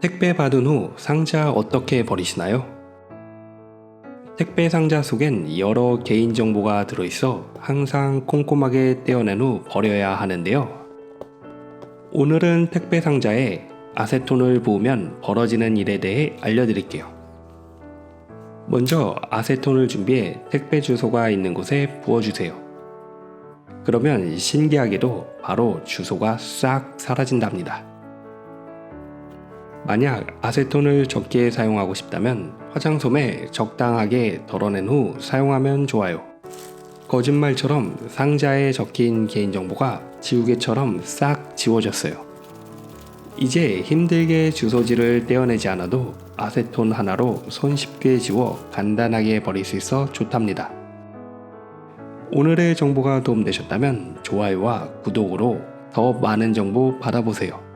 택배 받은 후 상자 어떻게 버리시나요? 택배 상자 속엔 여러 개인정보가 들어있어 항상 꼼꼼하게 떼어낸 후 버려야 하는데요. 오늘은 택배 상자에 아세톤을 부으면 벌어지는 일에 대해 알려드릴게요. 먼저 아세톤을 준비해 택배 주소가 있는 곳에 부어주세요. 그러면 신기하게도 바로 주소가 싹 사라진답니다. 만약 아세톤을 적게 사용하고 싶다면 화장솜에 적당하게 덜어낸 후 사용하면 좋아요. 거짓말처럼 상자에 적힌 개인정보가 지우개처럼 싹 지워졌어요. 이제 힘들게 주소지를 떼어내지 않아도 아세톤 하나로 손쉽게 지워 간단하게 버릴 수 있어 좋답니다. 오늘의 정보가 도움되셨다면 좋아요와 구독으로 더 많은 정보 받아보세요.